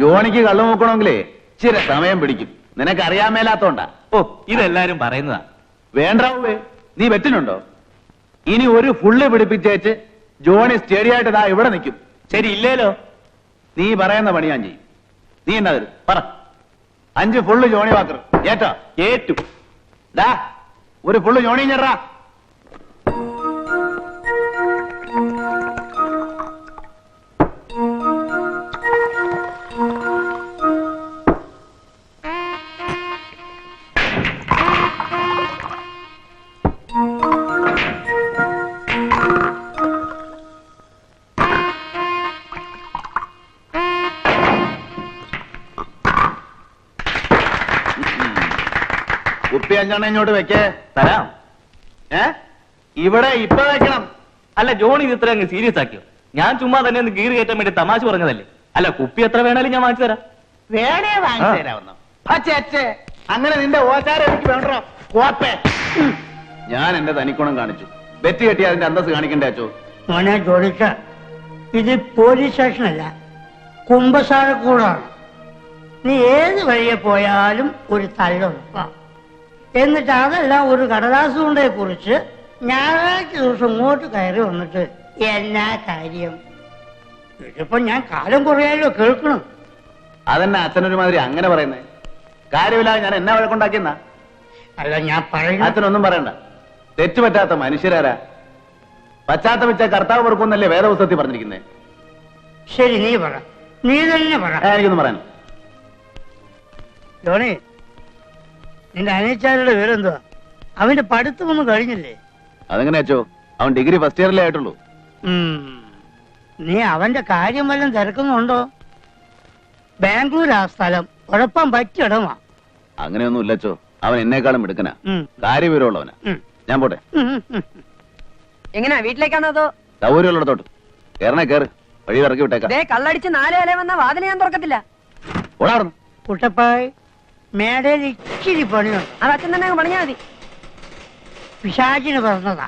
ജോണിക്ക് കള്ളു നോക്കണമെങ്കിലേ ഇച്ചിരി സമയം പിടിക്കും. നിനക്ക് അറിയാൻ മേലാത്തോണ്ടാ. ഓ ഇതെല്ലാരും പറയുന്നതാ. വേണ്ടാവേ നീ വെറ്റിനുണ്ടോ ഇനി ഒരു ഫുള്ള് പിടിപ്പിച്ചേച്ച് ജോണി സ്റ്റേഡിയായിട്ട് ദാ ഇവിടെ നിൽക്കും. ശരി ഇല്ലേലോ? നീ പറയുന്ന പണി ഞാൻ ചെയ്യും നീ എന്നാ തരും പറ. അഞ്ച് ഫുള്ള് ജോണി വാക്കർ. ഏറ്റോ ഏറ്റു ഒരു ഫുള്ള് ജോണി ഞെറാ കുപ്പി അഞ്ചെണ്ണ ഇങ്ങോട്ട് വെക്കേ. തരാം. ഏ? ഇവിടെ ഇപ്പൊ വെക്കണം. അല്ല ജോണി ഇത് ഇത്ര അങ്ങ് സീരിയസ് ആക്കിയോ? ഞാൻ ചുമ്മാ തന്നെ ഒന്ന് കീറി കയറ്റാൻ വേണ്ടി തമാശ പറഞ്ഞതല്ലേ? അല്ല കുപ്പി എത്ര വേണേലും ഞാൻ വാങ്ങിച്ചു തരാം. വേണേ വാങ്ങിച്ചു. തരാവുന്ന? അങ്ങനെ നിന്റെ ഓച്ചാരം എനിക്ക് വേണ്ടോ? കോപ്പേ. ഞാൻ എന്റെ തനിക്കുണം കാണിച്ചു. വെറ്റി കെട്ടി അതിന്റെ അന്തസ് കാണിക്കണ്ടേ അച്ചോ? മോനെ ജോലിക്ക ഇത് പോലീസ് സ്റ്റേഷനല്ല. കുമ്പസാരക്കൂടാണ്. നീ ഏത് വഴിയെ പോയാലും ഒരു തള്ളുറപ്പാ എന്നിട്ട് അതെല്ലാം ഒരു കടലാസ് കൊണ്ടേ കുറിച്ച് ഞായറാഴ്ച ദിവസം ഇങ്ങോട്ട് കയറി വന്നിട്ട് എന്നാ കാര്യം? ഇതിപ്പോ ഞാൻ കാലം കുറയാലോ കേൾക്കണം. അതെന്നെ അച്ഛനൊരു മാതിരി അങ്ങനെ പറയുന്നേ? കാര്യമില്ലാതെ ഞാൻ എന്നാ വഴക്കുണ്ടാക്കിയെന്നാ? അല്ല ഞാൻ പറയുന്ന അച്ഛനൊന്നും പറയണ്ട. തെറ്റുപറ്റാത്ത മനുഷ്യരാരാ? പശ്ചാത്തപിച്ച കർത്താവ് പൊറുക്കുന്നല്ലേ വേദപുസ്തകത്തിൽ പറഞ്ഞിരിക്കുന്നേ? ശരി നീ പറ. നീ തന്നെ പറ. എനിക്കൊന്നും പറയാൻ ജോണി നിന്റെ അനിയച്ചാരുടെ പേരെന്തുവാ? അവന്റെ പഠിത്തമൊന്നും കഴിഞ്ഞില്ലേ? അതെങ്ങനെ അച്ചോ? അവൻ ഡിഗ്രി ഫസ്റ്റ് ഇയറിലേ ആയിട്ടുള്ളൂ. നീ അവന്റെ കാര്യം വല്ലതും തിരക്കുന്നുണ്ടോ? ബാംഗ്ലൂർ ആ സ്ഥലം. ഉഴപ്പാൻ പറ്റിയ ഇടമാ. അങ്ങനെയൊന്നും ഇല്ലച്ചോ അവൻ എന്നെക്കാളും എടുക്കനാ. കാര്യവിവരമുള്ളവനാ. ഞാൻ പോട്ടെ. എങ്ങനെയാ വീട്ടിലേക്കാണോ അതോ? സൗകര്യമുള്ളിടത്തോട്ട്. കേറണേ കേറ്. വഴി ഇറക്കി വിട്ടേക്കാം. ദേ കള്ളടിച്ച് നാല് വന്ന വാതിൽ ഞാൻ തുറക്കത്തില്ല. കുട്ടപ്പായ്. മേടയിൽ ഇച്ചിരി പണിയുണ്ട്. അതൊക്കെ തന്നെ പണിഞ്ഞാൽ മതി. പിശാചിന് പറഞ്ഞതാ